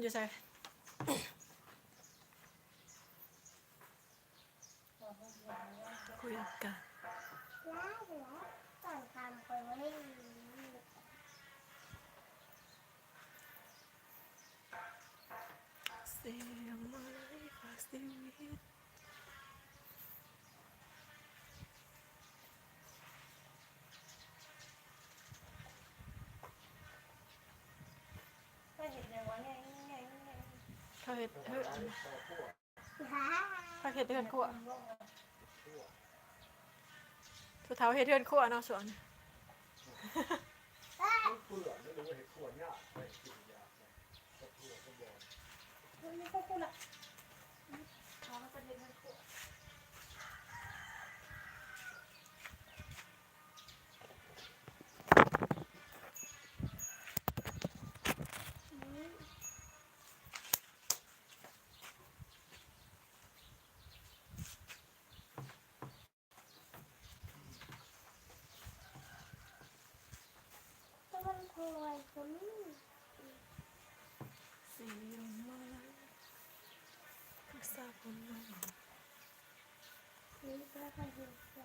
อยู่ใส่คุยกัน แล้วแล้วก่อนทำคนไม่รู้ เสียงไม้ฝากชีวิต ก็เห็นอย่างว่าไงไงไง เข้าวเห็ดเฮ้ยข้าวเห็ดเฮือนขั้วผู้เฒ่าเห็ดเฮือนขั้วเนาะสวนเปลือกไม่รู้ว่าเห็ดขวดยากไม่กินยากนะตะเกียบก็บอกก็พูดละเขาก็เห็นมันขวด ก็มันพ ลอยคนเสียงไม้รักษาผลงานี่ก็พอดีใจ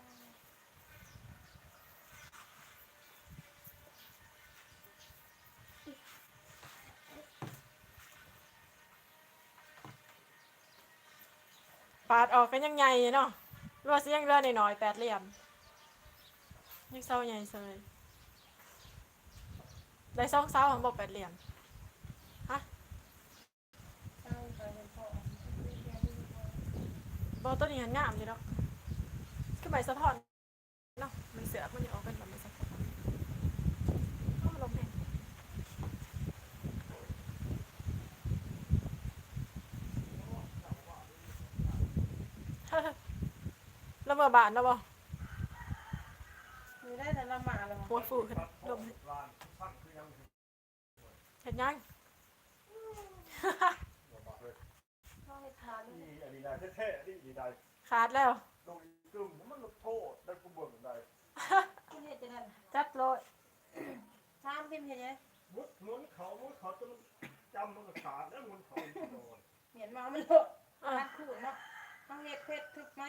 ปาดออกกันยังไงเนาะรวดเสียงเรือหน่อยๆแปดเหลี่ยมยังเศร้าใหญ่เลย ได้สองเศร้าของบอกแปดเหลี่ยมฮะตั้งใจเป็นพ่อบอกตัวนี้หันงามอยู่เนาะคือใบสะท้อนเนาะมันเสือกมันจะออกเป็นแบบใบสะท้อนเข้ามาลงแห่งแล้วมาบานแล้วบ่มีได้แต่ละหมาละหัวฟูขึ้นลม ร้านสั้นคือยัง เห็นยังบอกเลยต้องให้ทานอีอันนี้ได้แท้ๆนี่อีได้ขาดแล้วตรงอีกึ่มมันลดโทษได้กูบ่นได้ที่เห็นจะนั่นจัดโลดทานเป็นเห็นไงมุดม้วนเขามุดเขาจนจำมันก็ขาดแล้วม้วนเขาโดนเห็นมามันโลดอะทานขู่เนาะต้องเห็ดเผ็ดทึกไหม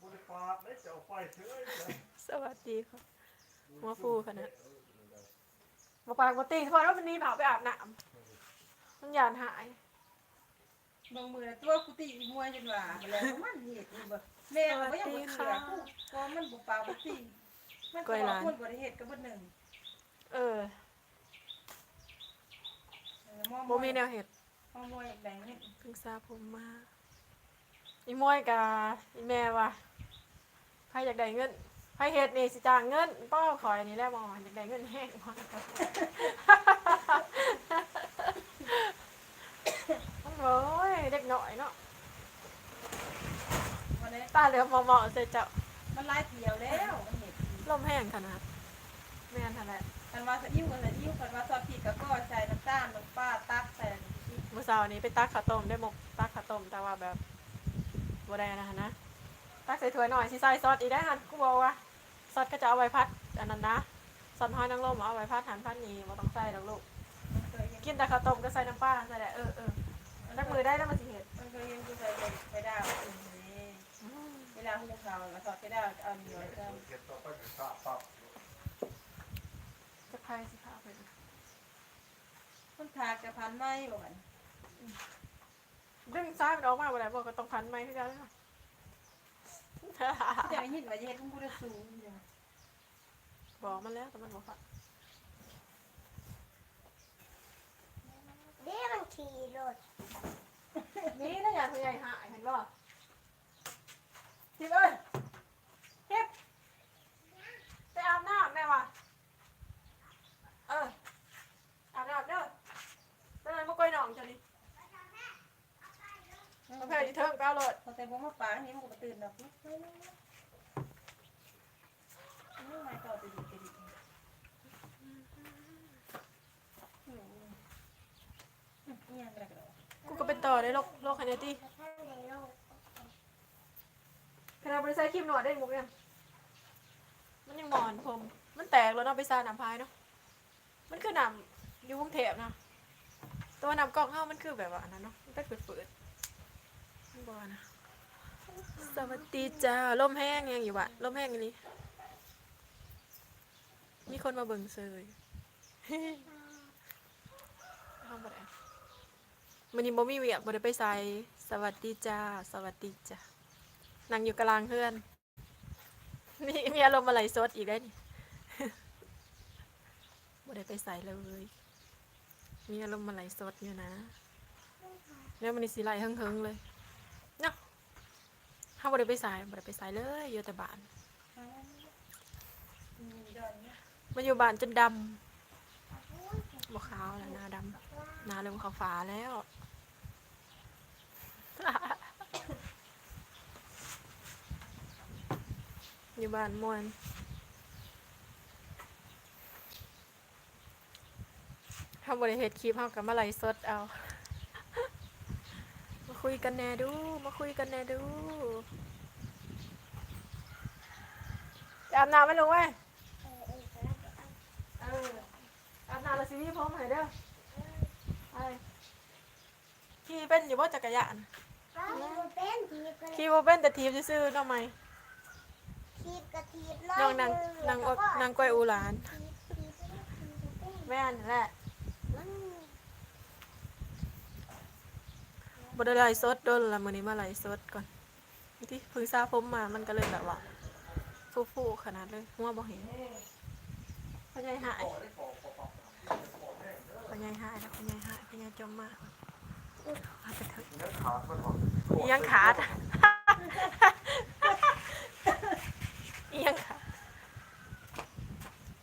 บริปาดได้จะเอาไฟเฉยเลยสวัสดีค่ะ หัวฟูขนาด บอกปากบตีเพราะว่ามันนี่เผาไปอาบน้ำมันหยานหายบางมือตัวกุฏิมวยจนว่าแล้วมันเห็ดนี่บ่แม่ก็ยังบ่เชื่อกูเพราะมันบ่ปากบ่ตีมันก็คนบ่ได้เฮ็ดกับบ่หนึ่งเออมองโมมีแนวเห็ดมองมวยแบ่งนี่เพิ่งทราบผมมาอีมวยกาอีแม่ว่ะใครอยากได้เงิน ใครเห็ดนี่สิจ้างเงินป้าขอยนี่แหละมองอยากได้เงินแห้งมากโอ้ยเด็กหน่อยเนาะวันนี้ตาเหลือมมองๆเสร็จเจ้ามันลายเที่ยวแล้วมันเห็ดลมแห้งขนาดแม่นขนาดกันว่าสะอิ่วกันสะอิ่วกันว่าซอสพริกก็ก็ใส่น้ำตาลน้ำปลาตักใส่มื่อเช้านี้ไปตักข้าวต้มได้หมกตักข้าวต้มแต่ว่าแบบบ่ได้นะฮะนะตักใส่ถ้วยหน่อยสิใส่ซอสอีกได้หันกูบอกว่า ซอสก็จะเอาไว้พัดอันนั้นนะซอสหอยนางรมเอาไว้พัดหันพัดนี้บ่ต้องใส่ดอกลูกเคยเห็นกินแต่ข้าวต้มก็ใส่น้ำปลาใส่แหละเออเออนักมือได้แล้วมันสิเห็ดมันเคยเห็นกูใส่ไปดาวนี่เวลาคุณข่าวมาสอดไปดาวเอาหน่อยก็เก็บต่อไปก็ขาดปับจะพายสิพาไปดูมันทากระพันไม้บ่มันดึงซ้ายมันออกมาบ่ได้บอกก็ต้องพันไม้คื อกันจะยินว่าจะเห็นมึงกูได้สูงอยู่บอกมันแล้วแต่มันบอกว่านี่มันขี่รถนี่ถ้าอยากผู้ใหญ่หายเห็นบ่ทิพย์เอ้ยทิพย์ไปอาบน้ำแม่ว่ะเอออาบน้ำเด้อเป็นอะไรมากล้วยหนองจ้ะนี่มาแพ้ที่เทิงก้าวโลดพอ แต่ผมมาปางนี่มันก็ตื่นดอกนี่ไม่ต่อไปดีไปดีนี่ยังกระโดดกูก็เป็นต่อได้โรคโรคไฮเนตี้กระทั่ขนาดบริษัทครีมหนวดได้มุกยังมันยังหมอนผม มันแตกแล้วเนาะไปซาหนำพายเนาะ มันคือหนำอยู่กรุงเทพนะตะตัวหน้ำกอกเฮามันคือแบบว่าอันนั้นเนาะมันเป็นฝืดๆมันบ่นะ สวัสดีจ้าลมแห้งยังอยู่วะลมแห้งอีหลีมีคนมาเบิ่งเซยห้องบ่ได้มื้อนี้บ่มีเวียกบ่ได้ไปไสสวัสดีจ้า สวัสดีจ้านั่งอยู่กลางเฮือนมีมีอารมณ์อะไรสดอีกได้นี่บ่ได้ไปใส่เลย มีอารมณ์อะไรสดอยู่นะ แล้วมันนี่สิไหลเฮิงๆเลย ถ้าบ่ได้ไปใส่บ่ได้ไปใส่เลยอยู่แต่บ้านมเยวนี้มาอยู่บ้านจนดำบ่ขาวแล้วหน้าดำหน้าเริ่มขาวฟ้าแล้วอยู่บ้านมวนถ้าบริเหตุคลิปเฮากับมาไลสดเอา คุยกันแน่ดู มาคุยกันแน่ดูอาบน้ำไหม่ลงเว้ยเออเออแล้วก็เอาเอออาบน้ำแล้วสิพี่พร้อมให้เด้อไปขี่เป็นอยู่บ่จักรยานเอามันเป็นทีบกันขี่บ่เป็นแต่ทีบซื่อๆเนาะไหมทีบกระทีบน้องนางนางอกนางกล้วยอูหลานทีบทีบทีบทีบแม่นแหละ บดไลฟ์สดโดนละมือนี้มาไลฟ์สดก่อนที่พิ่งซาผมมามันก็เลยแบบว่าฟูๆขนาดเลยหัวบ่เห็นพ่อใหายพ่อใหายแล้วพ่อใหายพ่อใหญ่จมมากเอาไปเถอะยังขาดยังขาด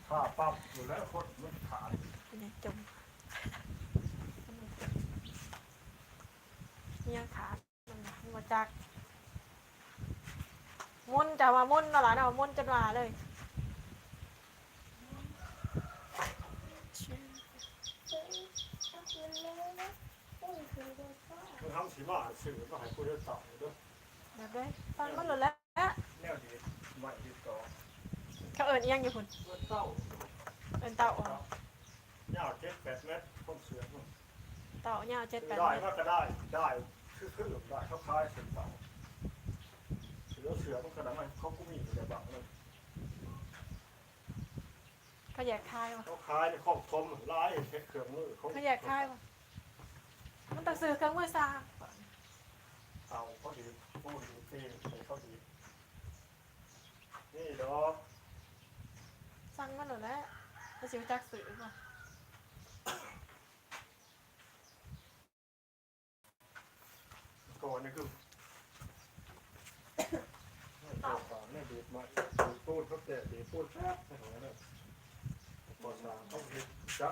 ขาปั๊บอยู่แล้วคนมันขาด พ่อใหญ่จมอีหยังขาดมันน่ะมันมา จากมุนจะมามุนเนาะหลานเอามุนจนว่าเลยเอาคืนเลยนะเอาคืนเลยพ่อมันทำสีมาสื่อมาให้ผู้เลี้ยงต่อด้วยแบบได้ฟังมันหลุดแล้วแนวดีใหม่ดีต่อเขาเอิญเอียงอยู่คุณเมื่อเต้าเอิญเต่าอ๋อยาวเจ็ดแปดเมตรต้นเสือมันเต่าเนี่ยาวเจ็ดแปดได้เมตรก็ก็ได้ได้ คือขึ้นหลุมได้เขาคล้ายเสือเต่าเสือเสือมันกระดังมันเขาก็มีอยู่ในบางเลยเขาแยกค่ายวะเขาคล้ายในข้องทมลายเครื่องมือเขาแยกค่ายวะมันต้องซื้อเครื่องมือสร้างเต่าเขาดีผู้ดีตีใส่เขาดีนี่ดอกสั่งมันหลุดแล้วจะซื้อจักซื้อป่ะ ก่อนนี่คือตัวสามเนี่ยดีดมาดีดปูนเขาแก่ดีดปูนแป๊บให้หัวเนี่ยก่อนสามเขาดีดจะ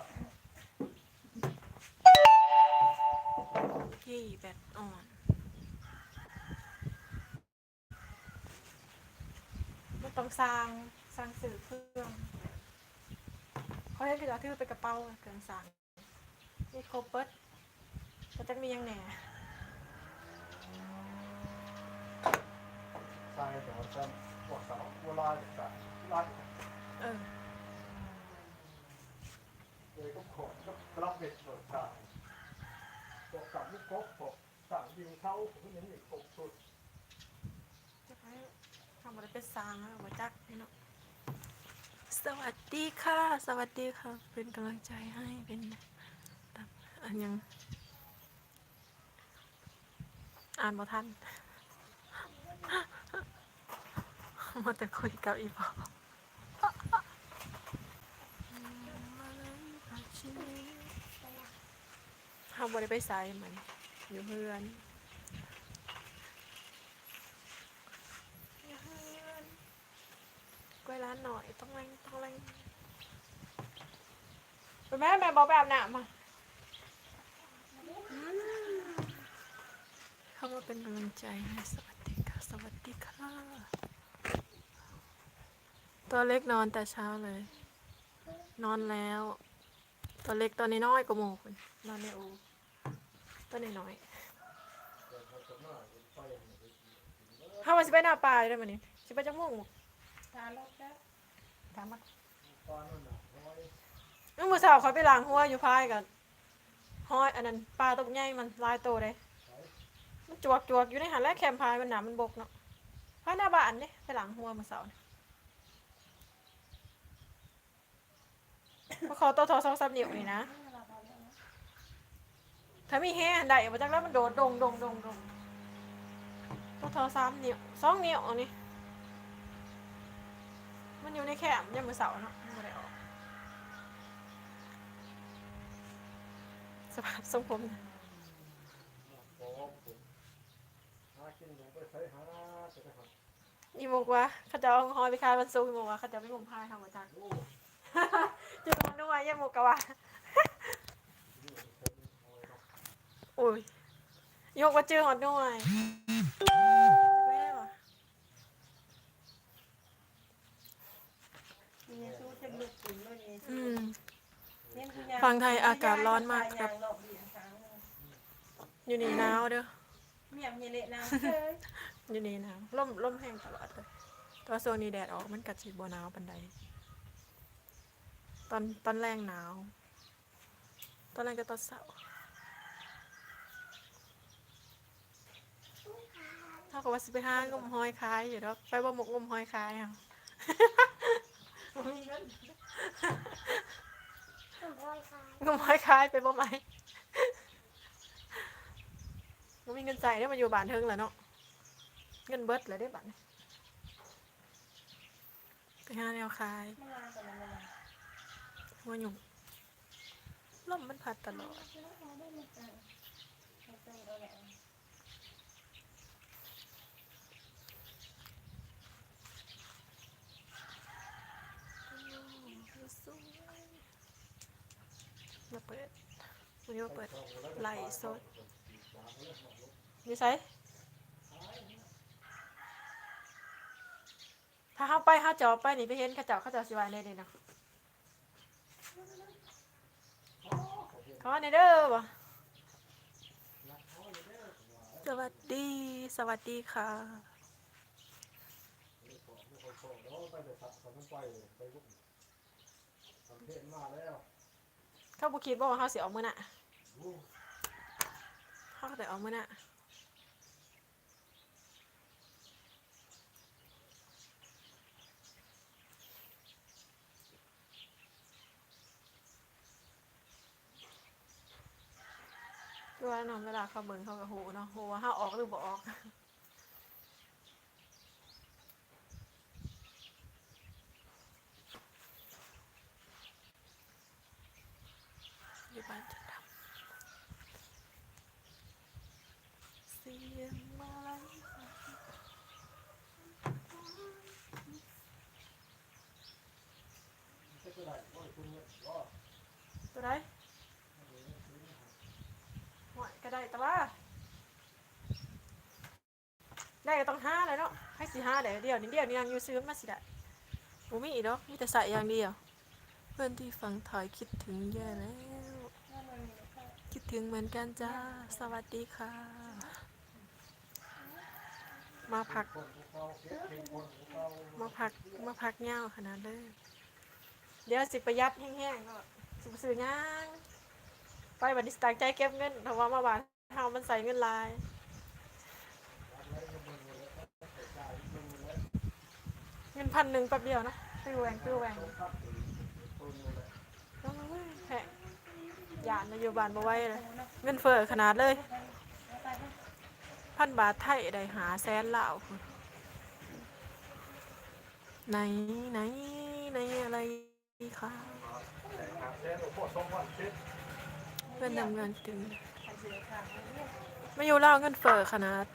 ที่แบตอ่อนมันต้องสร้างสร้างสื่อเครื่องเขาให้พี่เราถือไปกระเป๋าเครื่องสั่งนี่ครบเปิดก็จะมียังแหน่ใช่แต่จะบอกสาวโบราณแต่ลายเออ เลยก็ขอก็กลับเด็ดหน่อยค่ะบอกกับลูกกบบอกสั่งยิงเขาผมยังอีกหกสุดจะไปทำอะไรเป็นสางแล้วมาจักนี่เนาะสวัสดีค่ะ สวัสดีค่ะ เป็นกำลังใจให้เป็นตับอันยังอ่านบ่ทัน มาแต่คุยกับอีพอทำบริไปใส่มันอยู่เพื่อนอยู่เพื่อนกล้วยร้านหน่อยต้องแรงต้องแรงไปแม่แม่บอกแบบหนามาเข้ามาเป็นกำลังใจให้สวัสดีค่ะ สวัสดีค่ะ ตัวเล็กนอนแต่เช้าเลย นอนแล้ว ตัวเล็กตัวน้อยๆกว่าหมูคุณนอนในอูตัวน้อยๆถ้าวันสิไปหน้าปลาได้ไหมนี่สิไปจังม่วงหมูทานแล้วจ้ะถามมาตอนนั้นหนักน้อยเมื่อเช้าเขาไปล้างหัวอยู่พายกันหห้อยอันนั้นปลาตกใหญ่มันลายโตเลยมันจวกจวกอยู่ในหันและแคมพายมันหนามันบกเนาะพายหน้าบ้านเนี่ยไปหลังหัวมือเสาเนี่ย พอเขาโตทอสองสามนิ้วนี่นะ ถ้ามีแห่อันใดมาจากแล้วมันโดดดงดงดงดงโตทอสามนิ้วสองนิ้วนนี้มันอยู่ในแคมยังมือเสาเนาะมันบ่ได้ออกสภาพทรงผมผมหากินะอีโมกว่าเขาจะเอาหอยไปขายวันศุกอีโมกว่าเขาจะไปงมพายทำมาจาก จุดมันด้วยยังโมกกะว่านี่เป็นเอาไว้เนาะโอ้ยยกว่าเจอหอดด้วยแม่ว่ะมีเยซูจะลุกขึ้นเลยเยซูอืมเห็นผู้ใหญ่ฟังไทยอากาศร้อนมากครับยางหลอกเหรียญค้างเลยอยู่นี่หนาวเด้อเมียมเยเละน้ำเอ้ยอยู่นี่หนาวล่มล่มแห้งตลอดเลยแตัวาช่วงนี้แดดออกมันกัดสีบัวหนาวปันใด ตอนตอนแรงหนาว ตอนแรงก็ตอนเสาร์เท่ากับว่าสิไปห้างมหอยคายอยู่แล้วไปบ่หมกงมหอยคายอะบ่มีเงินผมรอยคายงมหอยคายไปบ่ไหมบ่มีเงินใส่ได้มาอยู่บ้านเทิงแล้วเนาะเงินเบิดเลยได้บัตรไปหาแนวคาย วลาหยุ่งลมมันพัดตลอดมาเปิดวันนี้มาเปิดไล่สดตามมาเลยหมดลูกนี่ไซถ้าเข้าไปเข้าจอไปนี่ไปเห็นข้าเจ้าข้าเจ้าสิวายเลยนี่เนาะ ขอในเด้อบ่สวัสดี สวัสดีค่ะไม่ขอไม่ขอขอแล้วไปเขาต้องไปไปลูกทำเพลงมาบุคิดบ่ว่าเขาเสียออกมือน่ะ เขาก็แต่ออกมือน่ะ ดูว่าน้องเวลาเขาเบิ่งเขาก็หูเนาะหูว่าเขาออกหรือบ่ออกอยู่บ้านจะทำเสียงมาลัยไม่เป็นไรว่าคุณเนี่ยว่าตัวไหนหวยก็ ได้แต่ว่า ได้ก็ต้องห้าเลยเนาะให้สิห้าเดี๋ยวเดียวนิดเดียวนี่ยังอยู่ซื้อมาสิได้บ่มีอีกดอกมีแต่ใส่อย่างเดียว เพื่อนที่ฟังถอยคิดถึงแย่แล้วถ้ามันมีข้าวคิดถึงเหมือนกันจ้า สวัสดีค่ะ มาพัก มาพัก มาพักเงาวขนาดเลย เดี๋ยวสิประหยัดแห้งๆก็สิบซื้อย่าง ไปบัดนี้สตางค์ใจเก็บเงินเพราะว่ามาบ้านเฮามันใส่เงินลายเงินพันหนึ่งแป๊บเดียวนะตื้อแหวงตื้อแหวงอยแพงยานนโยบานมาไว้เลย เงินเฟ้อขนาดเลย พันบาทไทยได้หาแสนลาวพุ่นไหนไหนไหนอะไรคะแค่หลวง พื่อนทำงานถึงใครเสียข้าวเนี่ยไม่อยู่เล่าเงินเฟ้อขนาด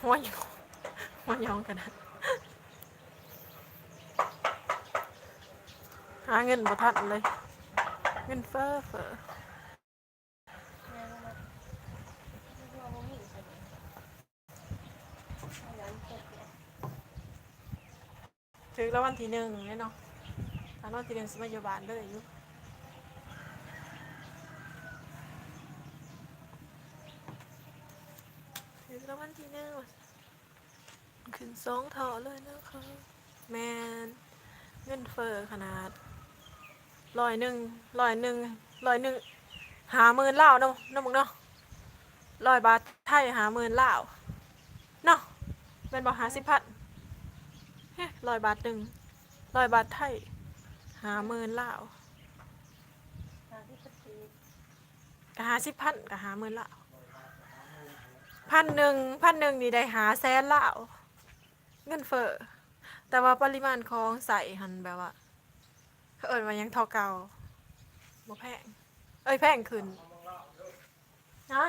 หัวยองหัวยองขนาดหาเงินบ่ทันเลย เงินเฟ้อเฟ้อแม่ว่าไม่รู้ว่ามีใช่ไหมเอาอย่างนี้เก็บเนี่ยถึงแล้ววันที่หนึ่งเนี่ยเนาะตอนวันที่หนึ่งสมัยอยู่บ้านเลยอยู่ ถึงแล้ววันที่หนึ่งขึ้นสองเท่าเลยนะคะแมนเงินเฟ้อขนาดร้อยหนึ่งร้อยหนึ่งร้อยหนึ่งหาหมื่นลาวเนาะเนาะมึงเนาะร้อยบาทไทยหาหมื่นลาวเนาะเป็นบอกหาสิบพันเฮ้ร้อยบาทหนึ่งร้อยบาทไทยหาหมื่นลาวหาที่ปฏิก็หาสิบพันก็หาหมื่นลาว พันหนึ่งพันหนึ่งนี่ได้หาแสนลาวเงินเฟ้อแต่ว่าปริมาณของใส่หันแบบว่าเอิญว่ายังทอเก่าบ่แพง เอ้ยแพงขึ้นนะ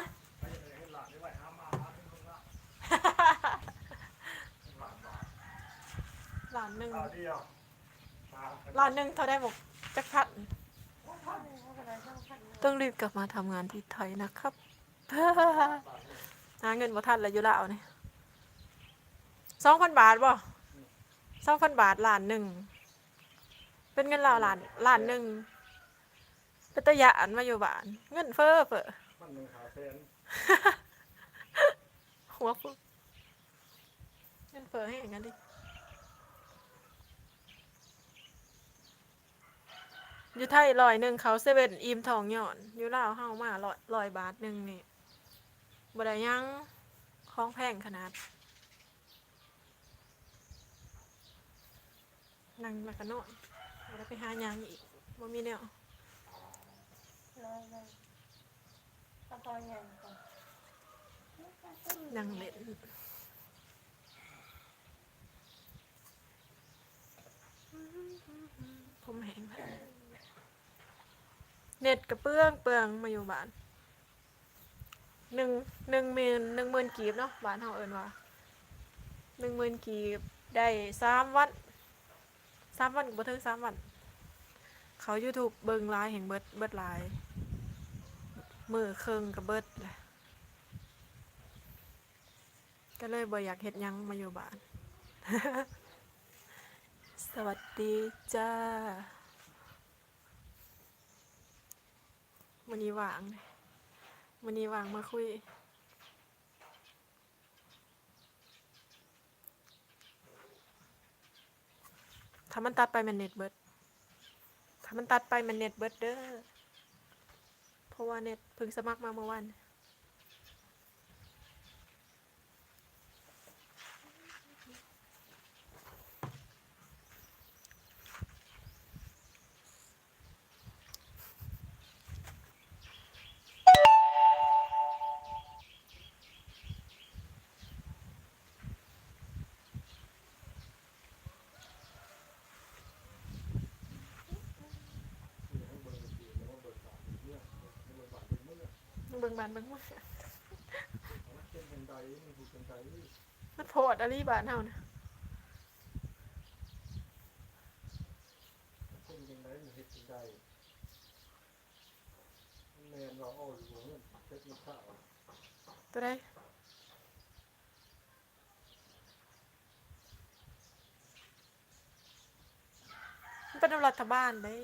หลานหนึ่งตาเดียวตาล้านหนึ่งเท่าได้บอกจักพันอะพันต้องรีบกลับมาทำงานที่ไทยนะครับ หาเงินบ่ทันแล้วอยู่แล้วนี่สองพันบาทบ่สองพันบาทล้านหนึ่ง เป็นเงินลาวล้านล้านหนึ่งเป็นตะยะอันมาอยู่บ้าน เงินเฟ้อเฟ้อมันหนึ่งหาแสนหัวฟุเงินเฟ้อให้อย่างนั้นดิอยู่ไทยร้อยหนึ่งเขาเซเว่นอิ่มทองหย่อน อยู่ลาวเฮามาร้อยร้อยบาทหนึ่งนี่ บ่ได้ยังของแพงขนาดนั่งแล้วก็นอนบ่ได้ไปหาหยังอีกบ่มีแนวน้อยเลยตพอใหญ่ก่อนนั่งเล่นผมแห้งแล้วเน็ตกระเปื้องเปลืองมาอยู่บ้าน หนึ่งหนึ่งหมื่นหนึ่งหมื่นกีบเนาะบ้านเฮาเอิ้นว่าหนึ่งหมื่นกีบได้สามวันสามวันก็บ่ถึงสามวัน เขา YouTube เบิ่งไลายแห่งเบิดเบิดไลายมือเครึ่งกับเบิดแหละก็เลยบ่อยากเฮ็ดยังมาอยู่บ้าน สวัสดีจ้าวันนี้ว่างเลย วันนี้วางมาคุย ถ้ามันตัดไปมันเน็ตเบิดถ้ามันตัดไปมันเน็ตเบิดเด้อ เพราะว่าเน็ตเพิ่งสมัครมาเมื่อวาน ให้เบิ่งสีแล้วเบิ่งบาทเมื่อให้เบิ่งบาทเป็นเมื่อ เบิ่งบานเบิ่งมามันเป็นเป็นใดมันถูกเป็นใดมันโพดอะไรบ้านเฮานะเป็นเป็นใดมันเฮ็ดเป็นใดมันแมนว่าอ้ออยู่เงินเฮ็ดมันข้าวตัวใดมันเป็นรัฐบาลเด้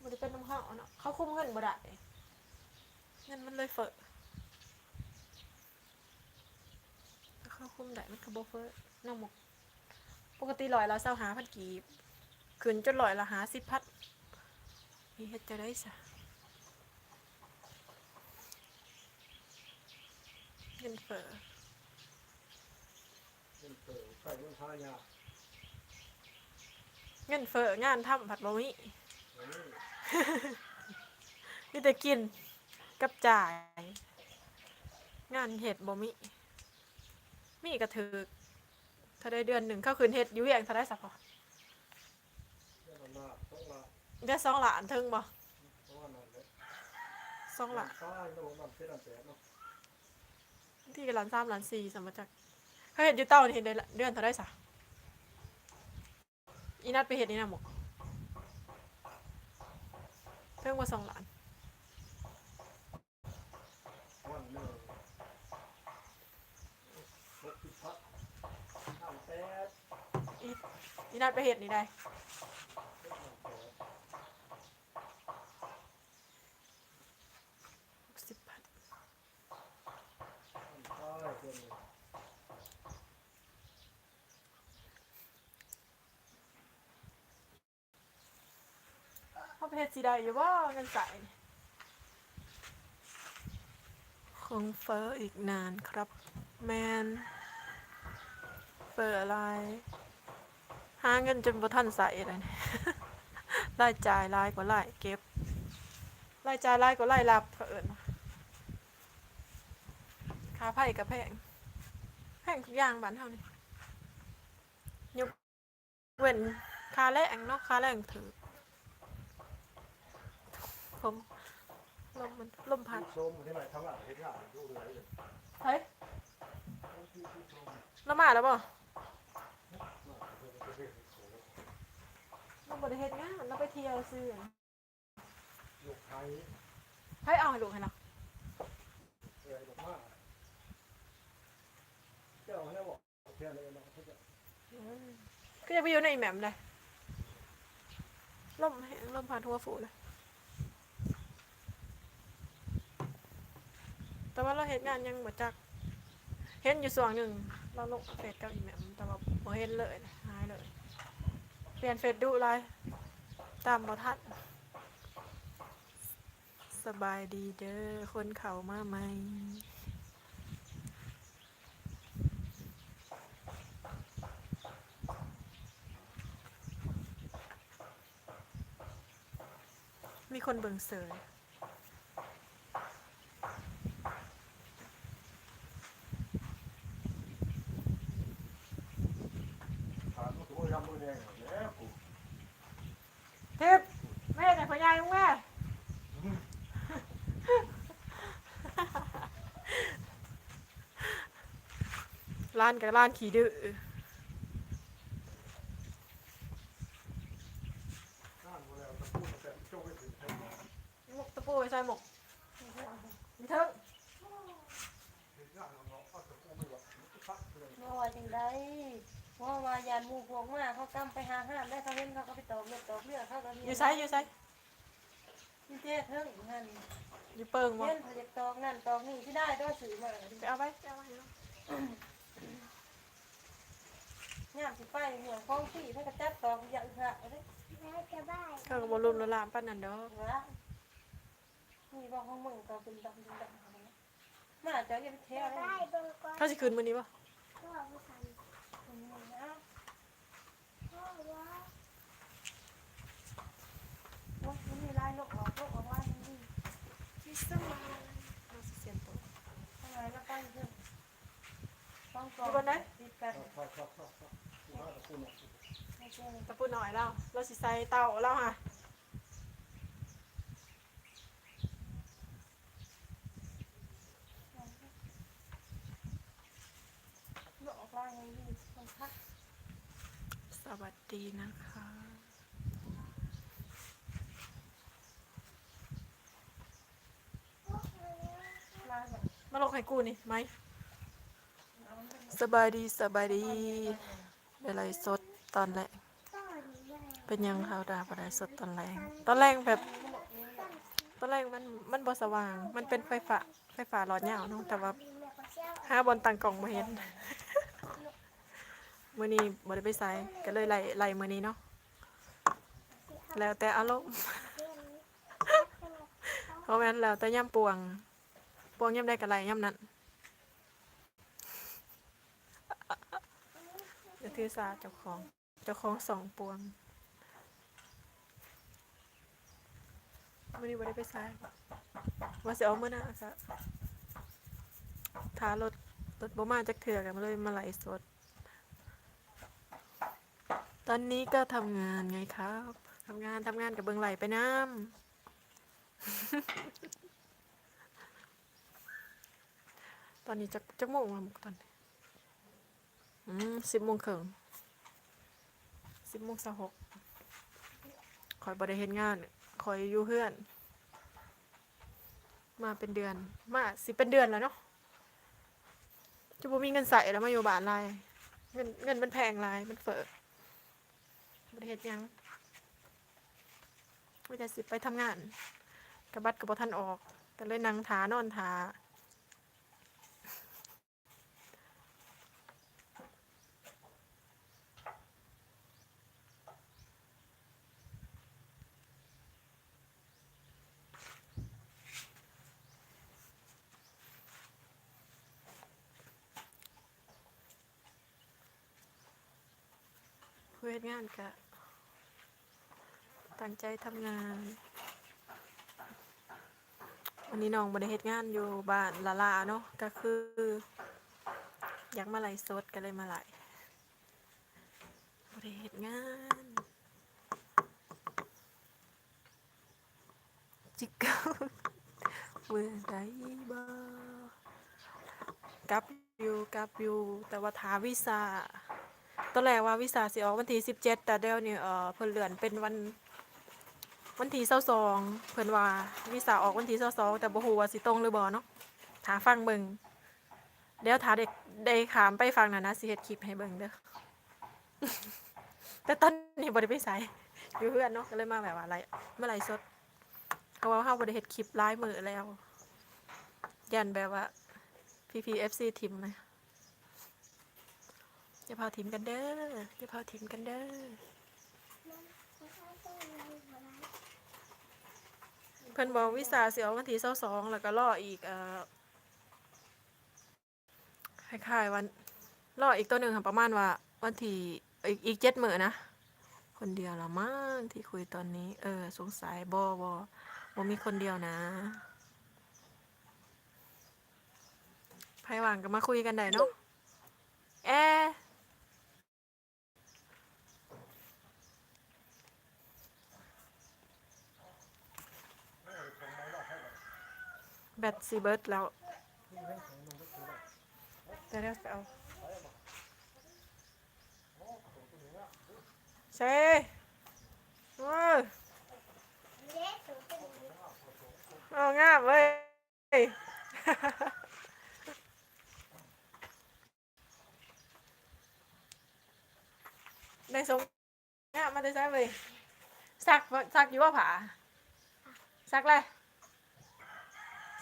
บ่ได้เป็นน้ำเฮาเนาะเขาคุมเงินบ่ได้ เงินมันเลยเฟ้อถ้าเขาคุมได้มันก็บ่เฟ้อน้ำหมกปกติร้อยละ25,000กีบขึ้นจนร้อยละ50,000นี่เฮ็ดจะได้ซะเงินเฟ้อเป็นเปิดใส่เงินทายาเงินเฟ้องานทำผัดบะหมี่อย่างนี้มีแต่กิน กับจ่าย งานเห็ดบะหมี่มีกระถือถ้าได้เดือนหนึ่งเข้าคืนเห็ดอยู่อย่างถ้าได้สักพอเรื่องละต้องละได้สองหลานถึงบ่เพราะว่านั่นแหละสองหลานซ้ายโน่นนั่นเป็นอันแปดเนาะที่หลานสามหลานสี่สมมติจักเขาเห็ดอยู่เต้านี่เห็นได้ละเดือนเท่าได้สักอีนัดไปเห็ดนี่นะหมกเพิ่งมาสองหลานวันหนึ่งหกสิบพัดห้าแปด อีนัดไปเห็ดนี่ได้เป็นห้าแปดหกสิบพันอันท้ายเขาไปเห็ดสีได้อยู่ว่าเงินใส่คงเฟออีกนานครับ แมนเปิดอะไร หาเงินจนบ่ทันใส่เลยเนี่ยรายจ่ายรายกว่าไล่เก็บรายจ่ายรายกว่าไล่รับเขาเอิญค่าไผ่กับแพงแพงทุกอย่างบ้านเฮานี่ยกเว้นค่าแรงเนาะค่าแรงถือผมลมมันลมพัดชมที่ไหนทั้งหลายเห็นงานดูเลยเฮ้ยเรามาแล้วบ่ เราบ่ได้เฮ็ดงานเราไปเที่ยวซื้อลูกไทยให้เอาให้ลูกให้เราอะไรบอกว่าเจ้าให้บอกเพื่อนเลยนะเขาจะก็จะไปอยู่ในแหม่มเลยลมแห้งลมพัดทั่วฝูเลยแต่ว่าเราเห็นงานยังบ่จัก เห็นอยู่ส่วนหนึ่งเราลงเฟซกับอีแหม่มแต่ว่าบ่เห็นเลยหายเลยเปลี่ยนเฟซดูไรตามบทันสบายดีเด้อคนเขามาใหม่มีคนเบิ่งเสย ถามว่าตัวดำมือแดงแล้วกู ทิพย์แม่ไหนพยายลุงแม่ ร้านกับร้านขี่ดื้องานมาแล้วจะพูดแต่โจ้ไม่ถึงใช่ไหมหมกตะปูใส่หมกมีเทิงเห็นงานของเราก็จะพูดไม่หวังพักเลยว่าว่าจังไดว่าว่ายานหมู่พวกมาเขากำไปหาห้ามได้เขาเห็นเขาก็ไปตอกเลือดตอกเลือดเขาก็มีอยู่ไซอยู่ไซนี่เจ๊เถิงนั่นอยู่เปิงบ่เล่นเขาจะตอกนั่นตอกนี่ที่ได้ด้วยสื่อมาไปเอาไปไปเอาไป เนาะงามสิไปเหมือนของพี่เพื่อกระจัดตอกอย่างอื่นอะเด้แม่จะบ้านเขาก็บ่รุนละลามปานนั้นดอกวะนี่บอกของมึงก็เป็นดำเป็นดำอะไรเงี้ยมาเจ้าอย่าไปเที่ยวเลยได้เบิ่งก่อนเขาสิคืนมื้อนี้บ่พ่อผู้สันคนมึงนะพ่อว่าว่ามันมีลายนกออกนกออกลายมันดีที่สมองเราสิเสียนตัวทำไมละกันเพื่อนต้องกองติดกันชอบชอ บชอบตะปูหน่อยแล้วเราสิใส่เตาแล้วค่ะนกออกลายมันดีมันพักสวัสดีนะคะมาลงให้กูนี่ไหม สบายดีสบายดีอะไรสดตอนแรกต้นใหญ่เป็นยังเขาดาบอะไรสดตอนแรงตอนแรกแบบตอนแรกมันมันบสว่าง มันเป็นไฟฟ้าไฟฟ้าหลอดยาวเนาะแต่ว่าดีแม่ก็เชี่ยวห้าบอลตังกล่องมาเห็นมือนี้บ่ได้ไปใส่ก็เลยไล่ไล่มือนี้เนาะแล้วแต่อารมณ์เพราะแม่นแล้วแต่ย่ำปวง ปวงย่ำได้กับไรย่ำนั้นจะ ถือสาเจ้าของเจ้าของสองปวงมื่อนี้บ่ได้ไปใส่ว่าสิเอาเมื่อหน้าค่ะท้ารถรถบ่มาจักเถื่อกันมาเลยมาไหลสด ตอนนี้ก็ทำงานไงครับทำงานทำงานกับเบิงไหลไปน้ำตอนนี้จะจะโมงแล้วตอนนี้ อืมสิบโมงครึ่งสิบโมงสหกคอยบริเห็นงานคอยอยู่เพื่อน มาเป็นเดือน มาสิเป็นเดือนแล้วเนาะจะบ่มีเงินใส่แล้วมาอยู่บ้านลายเงินเงินมันแพงหลายมันเฟ้อบริเห็นยังไม่ได้สิไปทำงานกระบัดกระบอทันออกก็เลยนั่งทานอนทา ผู้เฮ็ดงานกะตั้งใจทำงาน วันนี้น้องบ่ได้เฮ็ดงานอยู่บ้านละลาเนาะก็คือ อยากมาไลฟ์สดก็เลยมาไลฟ์บ่ได้เฮ็ดงานจิกเก้าเมื่อใดบ่กลับอยู่กลับอยู่แต่ว่าถาวีซ่า ตอนแรกว่าวีซ่าสิออกวันที่17แต่เดี๋ยวนี้เออเพิ่นเลื่อนเป็นวัน วันที่22เพิ่นว่าวีซ่าออกวันที่22แต่บ่ฮู้ว่าสิตรงหรือบ่เนาะถาฟังเบิ่งเดี๋ยวถาเด็กได้ขามไปฟังน่ะนะสิเฮ็ดคลิปให้เบิ่งเด้อแต่ตอนนี้บ่ได้ไปไสอยู่เพื่อนเนาะก็เลยมาแบบว่าอะไรเมื่อไรสดเพราว่าเฮาบ่ได้เฮ็ดคลิปหลายมื้อแล้วยันแบบว่า PPFC ทีมนะ อย่าพาทีมกันเด้ออย่าพาทีมกันเด้อมันเพิ่นบอกวิสาเสิออกวันที่22แล้วก็รออีกเอ่อคล้ายๆวันรออีกตัวหนึ่งค่ะประมาณว่า วันที่อีกอีกเจ็ดมือนะ คนเดียวละมั้งที่คุยตอนนี้ เออ สงสัยบ่บ่บ่มีคนเดียวนะไผว่างก็มาคุยกันได้เนาะแอ แบตสิเบิร์ดแล้วเดี๋ยวเดี๋ยวไปเอาเซ่โอ้ยเอางามเว้ยได้สมงามมาได้ใช่เลยซักบ่ซักอยู่ว่าผาซักเลย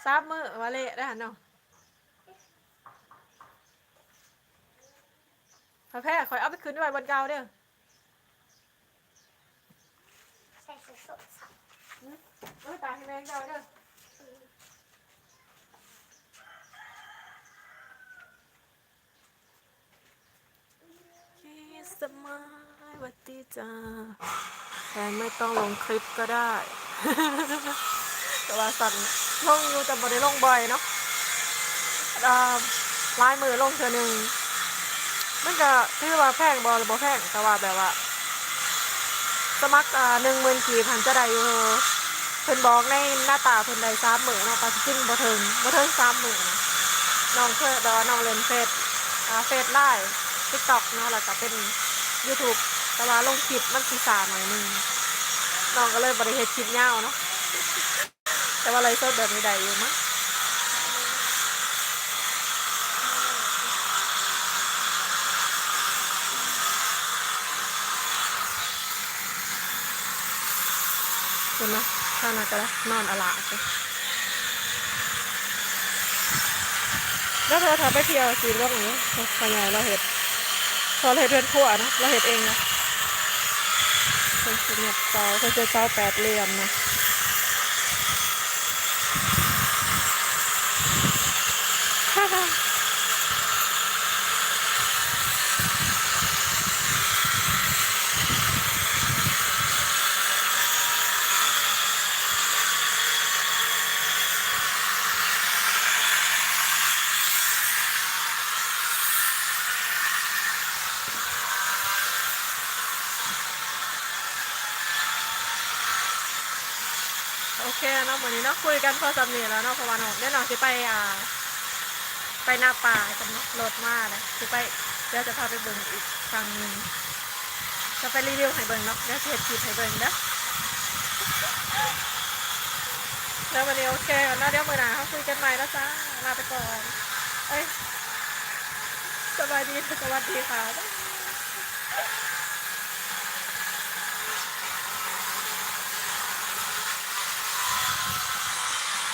ซับมือว่าเละได้หันเนาะพระแพ้คอยเอาไปคืนด้วยบนเก่าเด้อใส่สุดสดสับเออตาให้แม่งเก่าเด้อคิดสมายวัติจ้าแต่ไม่ต้องลงคลิปก็ได้ แต่ว่าสัน ลงอยู่แต่บ่ได้ลงบ่อยเนาะลายมือลงเทื่อหนึ่งมันก็ถือว่าแพงบ่หรือบ่แพงแต่ว่าแบบว่า สมัครหนึ่งหมื่นกี่พันจะได้อยู่เพิ่นบอกในหน้าตาเพิ่นได้สามหมื่นเนาะปัจจุบันบ่ถึงบ่ถึงสามหมื่นนะน้องเคยแบบว่าน้องเล่นเฟซอ่าเฟซไลน์ทิกตอกเนาะแล้วก็เป็น YouTube แต่ว่าลงคลิปมันสีสาหน่อยหนึงน้องก็เลยบริเหตุคลิปยาวเนาะ แต่ว่าไลฟ์สดแบบนี้ได้อยู่มั้งเห็นไหมข้างหน้าก็แล้วนอนอลาสิแล้วเธอเธอไปเที่ยวสีร่วงอย่างนี้พอใหญ่เราเห็ดพอเราเห็ดเรือนครัวเนะเราเห็ดเองนะเป็นสิเนียบเตาเป็นเตาแปดเหลี่ยมนะฮ่าฮ่าโอเคเนาะวันนี้เนาะ คุยกันพอสำเนียแล้วเนาะเพราะว่าเนาะเดี๋ยวน้องสิไปอ่า ไปหน้าป่ากันเนาะรถมาเลยสิไปเดี๋ยวจะพาไปเบิ่งอีกฝั่งหนึ่งจะไปรีวิวให้เบิ่งเนาะเดี๋ยวเฮ็ดคลิปให้เบิ่งเด้อแล้ววันนี้โอเคกันเนะเดี๋ยวเมื้อหนาเขาคุยกันใหม่แล้วจ้าลาไปก่อน เอ้ยสบายดีสวัสดีค่ะ